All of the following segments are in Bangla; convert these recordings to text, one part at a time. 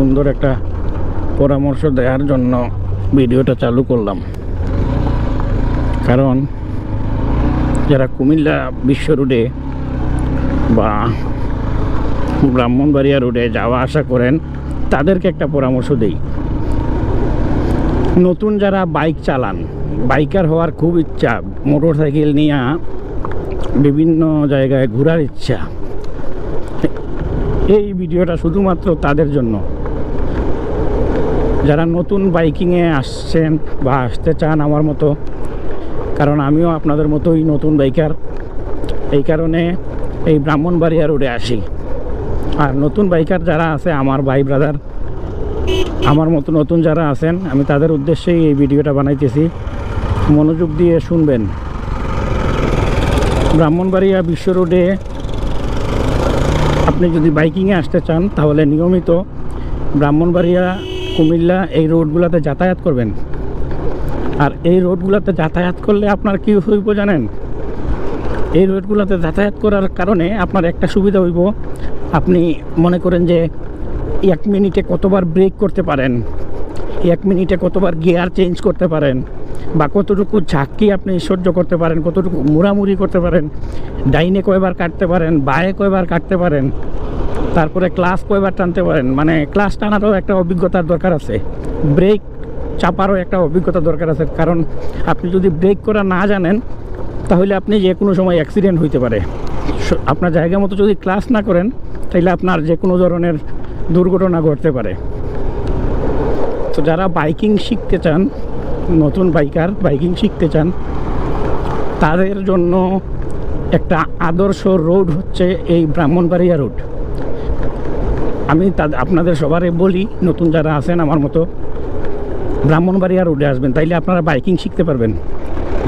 সুন্দর একটা পরামর্শ দেওয়ার জন্য ভিডিওটা চালু করলাম। কারণ যারা কুমিল্লা বিশ্ব রোডে বা ব্রাহ্মণবাড়িয়া রোডে যাওয়া আসা করেন, তাদেরকে একটা পরামর্শ দেই। নতুন যারা বাইক চালান, বাইকার হওয়ার খুব ইচ্ছা মোটর সাইকেল নিয়ে বিভিন্ন জায়গায় ঘোরার ইচ্ছা, এই ভিডিওটা শুধুমাত্র তাদের জন্য। যারা নতুন বাইকিংয়ে আসছেন বা আসতে চান আমার মতো, কারণ আমিও আপনাদের মতোই নতুন বাইকার, এই কারণে এই ব্রাহ্মণবাড়িয়া রোডে আসি। আর নতুন বাইকার যারা আছে, আমার ভাই ব্রাদার, আমার মতো নতুন যারা আছেন, আমি তাদের উদ্দেশ্যেই এই ভিডিওটা বানাইতেছি। মনোযোগ দিয়ে শুনবেন। ব্রাহ্মণবাড়িয়া বিশ্ব রোডে আপনি যদি বাইকিংয়ে আসতে চান, তাহলে নিয়মিত ব্রাহ্মণবাড়িয়া কুমিল্লা এই রোডগুলোতে যাতায়াত করবেন? আর এই রোডগুলোতে যাতায়াত করলে আপনার কী হইব জানেন? এই রোডগুলোতে যাতায়াত করার কারণে আপনার একটা সুবিধা হইব। আপনি মনে করেন যে এক মিনিটে কতবার ব্রেক করতে পারেন, এক মিনিটে কতবার গিয়ার চেঞ্জ করতে পারেন, বা কতটুকু ঝাঁকি আপনি সহ্য করতে পারেন, কতটুকু মুড়ামুড়ি করতে পারেন, ডাইনে কয়বার কাটতে পারেন, বায়ে কয়বার কাটতে পারেন তারপরে ক্লাস কয়বার টানতে পারেন। মানে ক্লাস টানারও একটা অভিজ্ঞতার দরকার আছে। ব্রেক চাপারও একটা অভিজ্ঞতা দরকার আছে। কারণ আপনি যদি ব্রেক করা না জানেন, তাহলে আপনি যে কোনো সময় অ্যাক্সিডেন্ট হইতে পারে। আপনার জায়গা মতো যদি ক্লাস না করেন তাহলে আপনার যে কোনো ধরনের দুর্ঘটনা ঘটতে পারে। তো যারা বাইকিং শিখতে চান, নতুন বাইকার বাইকিং শিখতে চান, তাদের জন্য একটা আদর্শ রোড হচ্ছে এই ব্রাহ্মণবাড়িয়া রোড আমি আপনাদের সবারই বলি, নতুন যারা আছেন আমার মতো, ব্রাহ্মণবাড়িয়া রোডে আসবেন, তাইলে আপনারা বাইকিং শিখতে পারবেন।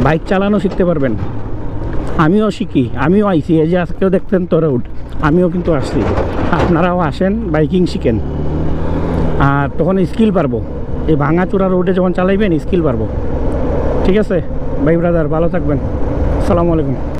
বাইক চালানো শিখতে পারবেন। আমিও শিখি, আমিও আইসি এই যে আজকেও দেখতেন তো রোড আমিও কিন্তু আসছি। আপনারাও আসেন বাইকিং শিখেন। আর তখন স্কিল পারব এই ভাঙাচোরা রোডে যখন চালাইবেন স্কিল পারব ঠিক আছে? ভাই ব্রাদার ভালো থাকবেন। আসসালামু আলাইকুম।